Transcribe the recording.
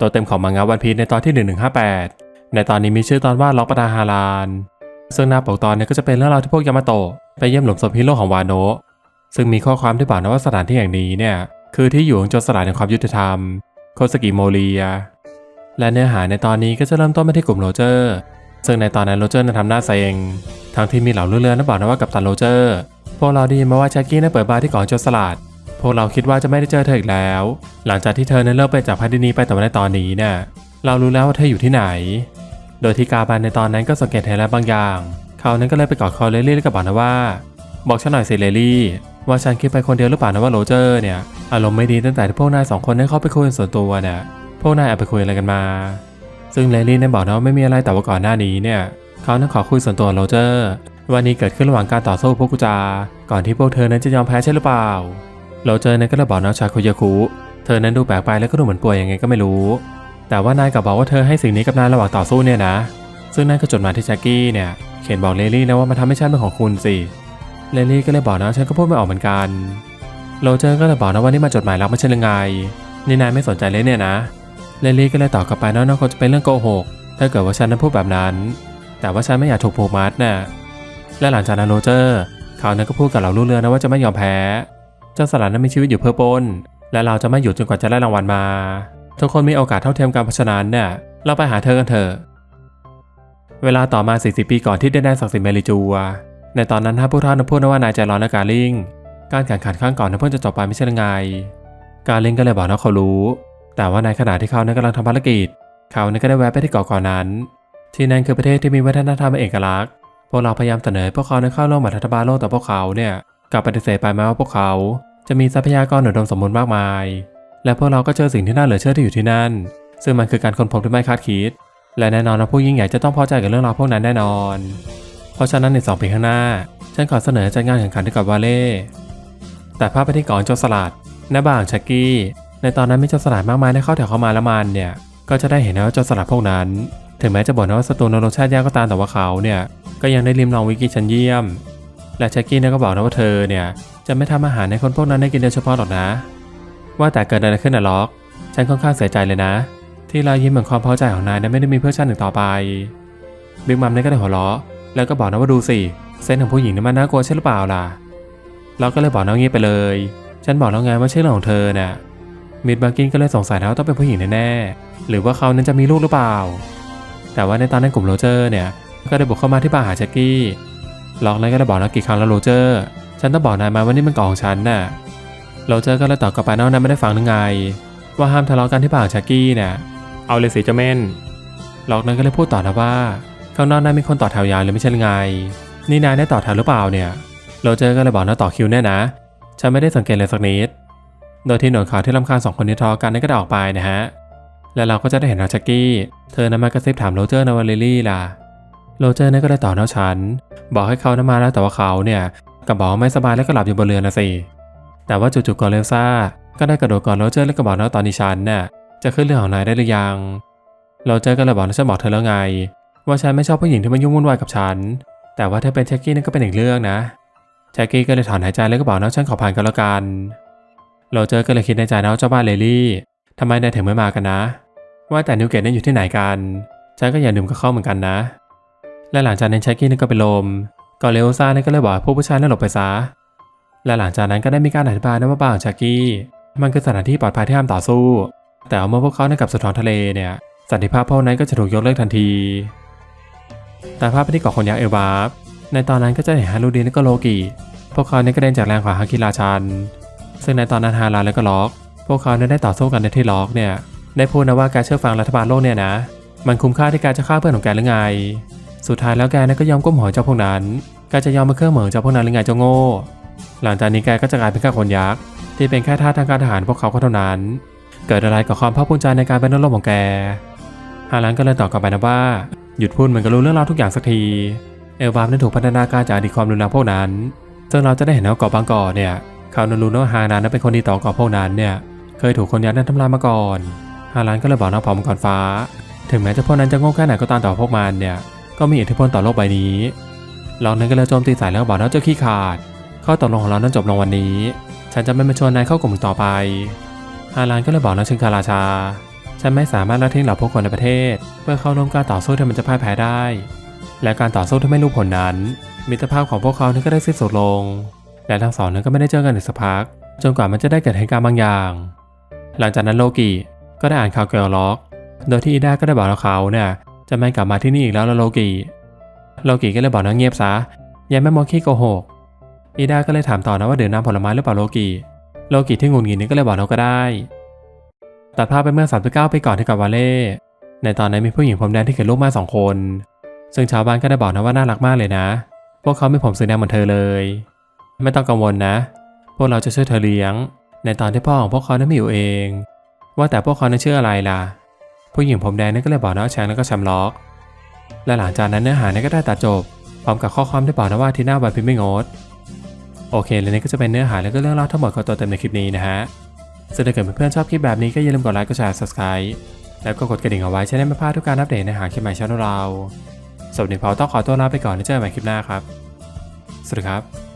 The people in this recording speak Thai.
ตัวเต็มของมังงะวันพีในตอนที่ 1158 ในตอนนี้มีชื่อตอนว่าล็อกปตาฮาราน ซึ่งหน้าปกตอนนี่ยก็จะเป็นเรื่องราวที่พวกยามาโตะไปเยี่ยมหลุมศพฮีโร่ของวาโนะซึ่งมีข้อความที่บอกนะว่าสถานที่แห่งนี้เนี่ยคือที่อยู่ของโจรสลัดแห่งความยุติธรรม โคสกิโมเรีย และเนื้อหาในตอนนี้ก็จะเริ่มต้นมาที่กลุ่มโรเจอร์ ซึ่งในตอนนั้นโรเจอร์นั้นทำหน้าเซ็งทั้งที่มีเหล่าเรือๆนั้นบอกนะว่ากับตันโรเจอร์พวกเราได้ยินมาว่าแจ็คกี้นั้นเปิดบาร์ที่กาะโจรสลัด วกเราคิดว่าจะไม่ได้เจอเธออีกแล้ว หลังจากที่เธอนั้นเลิกไปจากพันดินีไปแต่ว่าในตอนนี้เนี่ยเรารู้แล้วว่าเธออยู่ที่ไหน โดยที่กาบันในตอนนั้นก็สังเกตเห็นอะไรบางอย่าง เขานั้นก็เลยไปกอดคอเลลี่แล้วก็บอกนะว่า บอกฉันหน่อยสิเลลี่ ว่าฉันคิดไปคนเดียวหรือเปล่านะว่าโรเจอร์เนี่ยอารมณ์ไม่ดีตั้งแต่ที่พวกนายสองคนได้เข้าไปคุยกันส่วนตัวเนี่ยพวกนายแอบไปคุยอะไรกันมา ซึ่งเลลี่นั้นบอกนะว่าไม่มีอะไรแต่ว่าก่อนหน้านี้เนี่ยเขานั้นขอคุยส่วนตัวโรเจอร์วันนี้เกิดขึ้นระหว่างการต่อสู้พวกกุจา ก่อนที่พวกเธอนั้นจะยอมแพ้ใช่หรือเปล่า โราเจอนั้นก็เลยบอกน้องชายคุยาคุเธอนั้นดูแปลกไปแล้วก็ดูเหมือนป่วยยังไงก็ไม่รู้ แต่ว่านายกลับบอกว่าเธอให้สิ่งนี้กับนายระหว่างต่อสู้เนี่ยนะ ซึ่งนั่นก็จดหมายที่แจ็คกี้เนี่ยเขียนบอกเลลี่นะว่ามันทำให้ฉันเป็นของคุณสิเลลี่ก็เลยบอกนะฉันก็พูดไม่ออกเหมือนกันโรเจอร์ก็เลยบอกนะว่านี่มาจดหมายรักไม่ใช่หรือไงนี่นายไม่สนใจเลยเนี่ยนะเลลี่ก็เลยตอบกลับไปนะว่าคงจะเป็นเรื่องโกหกถ้าเกิดว่าฉันนั้นพูดแบบนั้น แต่ว่าฉันไม่อยากถูกผูกมัดน่ะและหลังจากนั้นโรเจอร์เขานั้นก็พูดกับเราลูกเรือนะว่าจะไม่ยอมแพ้ เจ้าสลัดนั้นมีชีวิตอยู่เพื่อปนและเราจะไม่หยุดจนกว่าจะได้รางวัลมา ทุกคนมีโอกาสเท่าเทียมกันเพราะฉะนั้นเนี่ยเราไปหาเธอกันเถอะเวลาต่อมา 40 ปีก่อนที่ได้ได้ศักดิ์สิทธิ์เมริจูวในตอนนั้นถ้าผู้ท่านพูดนะว่านายใจร้อนและการลิงการแข่งขันข้งก่อนนั้นเพิ่งจะจบไปไม่ใช่หรือไง การลิงก็เลยบอกนะเขารู้ แต่ว่าในขณะที่เขานั้นกำลังทำภารกิจ เขานั้นก็ได้แวะไปที่เกาะก่อนนั้น ที่นั่นคือประเทศที่มีวัฒนธรรมเป็นเอกลักษณ์ พวกเราพยายามเสนอพวกเขานั้นเข้าร่วมรัฐบาลโลกแต่พวกเขาเนี่ย กลับปฏิเสธไปแม้ว่าพวกเขาจะมีทรัพยากรอุดมสมบูรณ์มากมาย และพวกเราก็เจอสิ่งที่น่าเหลือเชื่อที่อยู่ที่นั่น ซึ่งมันคือการค้นพบที่ไม่คาดคิด และแน่นอนว่าผู้ยิ่งใหญ่จะต้องพอใจกับเรื่องราวพวกนั้นแน่นอน เพราะฉะนั้นในสองปีข้างหน้า ฉันขอเสนอจัดงานแข่งขันที่กาะวาเล่แต่ภาพไปที่เกาะโจสลัดหน้าบ้านชักกี้ ในตอนนั้นมีโจสลัดมากมายได้เข้าแถวเข้ามาแล้วมันเนี่ย ก็จะได้เห็นว่าโจสลัดพวกนั้น ถึงแม้จะบอกนะว่าสตูนรสชาติยากก็ตามแต่ว่าเขาเนี่ย ก็ยังได้ริมลองวิกิชั้นเยี่ยม และชักกี้เนี่ยก็บอกนะว่าเธอเนี่ยจะไม่ทำอาหารในคนพวกนั้นได้กินโดยเฉพาะหรอกนะ ว่าแต่เกิดอะไรขึ้นนะล็อก ฉันค่อนข้างเสียใจเลยนะ ที่รอยยิ้มเหมือนความพอใจของนายนั้นไม่ได้มีเพื่อฉันอีกต่อไปบิ๊กมัมเนี่ยก็ได้หัวเราะแล้วก็บอกนะว่าดูสิเส้นของผู้หญิงนี่มันน่ากลัวใช่หรือเปล่าล่ะเราก็เลยบอกน้องเงียไปเลย ฉันบอกแล้วไงว่าใช่เรื่องของเธอเน่ะมิดบาร์กินก็เลยสงสัยนะว่าต้องเป็นผู้หญิงแน่ๆหรือว่าเขานั้นจะมีลูกหรือเปล่า แต่ว่าในตอนนั้นกลุ่มโรเจอร์เนี่ยก็ได้บุกเข้ามาที่บ้านหาแจ็คกี้ ล็อกเลยก็ได้บอกนะกี่ครั้งแล้วโรเจอร์ ฉันต้องบอกนายมาว่านี่มันกล่องของฉันน่ะ โรเจอร์ก็เลยตอบกลับไปนะว่านายไม่ได้ฟังนึงไง ว่าห้ามทะเลาะกันที่บ้านของแจ็คกี้เนี่ยเอาเลยสิเจ้าเม่นล็อกนั้นก็เลยพูดต่อนะว่า ข้างนอกนั้นมีคนต่อแถวยาวเลยไม่ใช่หรือไง นี่นายได้ต่อแถวหรือเปล่าเนี่ย โรเจอร์ก็เลยบอกนะต่อคิวแน่นะ ฉันไม่ได้สังเกตเลยสักนิด โดยที่หนวดขาวที่รำคาญสองคนนี้ทะเลาะกันนั่นก็ได้ออกไปนะฮะ และเราก็จะได้เห็นราชักกี้ เธอนั้นมากระซิบถามโรเจอร์นะว่าลิลลี่ล่ะ โรเจอร์นั่นก็เลยต่อเนาฉัน บอกให้เขานั้นมาแล้วแต่ว่าเขาเนี่ยกลับบอกไม่สบายแล้วก็หลับอยู่บนเรือนะสิ แต่ว่าจู่ๆกอเลซ่า ก็ได้กระโดดก่อนโรเจอร์แล้วก็บอกนะว่าตอนนี้ฉันน่ะจะขึ้นเรือของนายได้หรือยังโรเจอร์ก็เลยบอกนะฉันบอกเธอแล้วไง ว่าฉันไม่ชอบผู้หญิงที่มายุ่งวุ่นวายกับฉัน แต่ว่าถ้าเป็นแจ็คกี้นั่นก็เป็นอีกเรื่องนะแจ็คกี้ก็เลยถอนหายใจแล้วก็บอกนะฉันขอผ่านกันแล้วกันโรเจอร์ก็เลยคิดในใจนะว่าเจ้าบ้านเลลี่ทำไมนายถึงไม่มากันนะ ว่าแต่นิวเกตนั่นอยู่ที่ไหนกันฉันก็อย่าลืมกับเขาเหมือนกันนะ และหลังจากนั้นแจ็คกี้นั่นก็เป็นลมก่อนเลโอซ่านั่นก็เลยบอกให้พวกผู้ชายนั่นหลบไปซะ และหลังจากนั้นก็ได้มีการอธิบายนะว่าบ้านของแจ็คกี้ มันคือสถานที่ปลอดภัยที่ห้ามต่อสู้ แต่เอาเมื่อพวกเขาได้กลับสู่ท้องทะเลเนี่ย สันติภาพพวกนั้นก็จะถูกยกเลิกทันที แต่ภาพที่เกาะคนยักษ์เอลบาฟในตอนนั้นก็จะเห็นฮารูดีนและก็โลกิพวกเขาเนี่ยกระเด็นจากแรงขวาฮาคิราชัน ซึ่งในตอนนั้นฮาราและก็ล็อก พวกเขาเนี่ยได้ต่อสู้กันในที่ล็อกเนี่ยได้พูดนะว่าการเชื่อฟังรัฐบาลโลกเนี่ยนะ มันคุ้มค่าที่การจะฆ่าเพื่อนของแกหรือไง สุดท้ายแล้วแกนก็ยอมก้มหัวเจ้าพวกนั้นแกจะยอมมาเครื่องเหมืองเจ้าพวกนั้นหรือไงเจ้าโง่ หลังจากนี้แกก็จะกลายเป็นแค่คนยักษ์ที่เป็นแค่ทาสทางการทหารพวกเขาเท่านั้น เกิดอะไรกับความภาคภูมิใจในการเป็นนักรบของแกฮารันก็เลยตอบกลับไปนะว่า หยุดพูดเหมือนกับรู้เรื่องราวทุกอย่างสักที เอลบามนั้นถูกพัฒนาการจากอดีตความรุนแรงพวกนั้นซึ่งเราจะได้เห็นว่าเกาะบางเกาะเนี่ยเขานรู้นฮารันนั้นเป็นคนดีต่อเกาะพวกนั้นเนี่ยเคยถูกคนยักษ์นั้นทำลายมาก่อนฮารันก็เลยบอกน้องผอมก่อนฟ้า ถึงแม้เจะพวกนั้นจะโง่แค่ไหนก็ตามต่อพวกมันเนี่ย ก็มีอิทธิพลต่อโลกใบนี้เรานั้นก็เลยโจมตีใส่แล้วบอกน้องเจ้าขี้ขาด ข้อตกลงของเรานั้นจบลงวันนี้ ฉันจะไม่มาชวนนายเข้ากลุ่มต่อไปฮารันก็เลยบอกน้องชิงคาราชา ฉันไม่สามารถละทิ้งเหล่าผู้คนในประเทศ เพื่อเข้าร่วมการต่อสู้ที่มันจะพ่ายแพ้ได้ และการต่อสู้ที่ไม่รู้ผลนั้น มิตรภาพของพวกเขานั้นก็ได้สิ้นสุดลง และทั้งสองนั้นก็ไม่ได้เจอกันอีกสักพัก จนกว่ามันจะได้เกิดเหตุการณ์บางอย่าง หลังจากนั้นโลกิก็ได้อ่านข่าวเกี่ยวกับล็อก โดยที่อีดาก็ได้บอกเขาเนี่ย จะไม่กลับมาที่นี่อีกแล้วละโลกิโลกิก็เลยบอกนะเงียบซะยังไม่มองขี้โกหกอีดาก็เลยถามต่อนะว่าดื่มน้ำผลไม้หรือเปล่าโลกิโลกิที่งุนงิดนี้ก็เลยบอกเราก็ได้ตัดภาพไปเมื่อ 39ปีก่อนที่กับวาเล่ ในตอนนั้นมีผู้หญิงผมแดงที่เกิดลูกมาสองคน ซึ่งชาวบ้านก็ได้บอกนะว่าน่ารักมากเลยนะ พวกเขาไม่ผมสีแดงเหมือนเธอเลย ไม่ต้องกังวลนะ พวกเราจะช่วยเธอเลี้ยง ในตอนที่พ่อของพวกเขานั้นไม่อยู่เอง ว่าแต่พวกเขานั้นชื่ออะไรล่ะ ผู้หญิงผมแดงนั่นก็เลยบอกนะว่าแชงแล้วก็แชมล็อก และหลังจากนั้นเนื้อหาเนี่ยก็ได้ตัดจบ พร้อมกับข้อความที่บอกนะว่าที่หน้าวันพิมพ์ไม่งด โอเคและนี่ก็จะเป็นเนื้อหาและก็เรื่องเล่าทั้งหมดของตัวเต็มในคลิปนี้นะฮะซึ่งถ้าเกิดเพื่อนๆชอบคลิปแบบนี้ก็อย่าลืมกดไลค์กดแชร์ subscribe แล้วก็กดกระดิ่งเอาไว้จะได้ไม่พลาดทุกการอัปเดตเนื้อหาคลิปใหม่ช่องเราสวัสดีพอต้องขอตัวลาไปก่อนแล้วเจอกันใหม่คลิปหน้าครับ สวัสดีครับ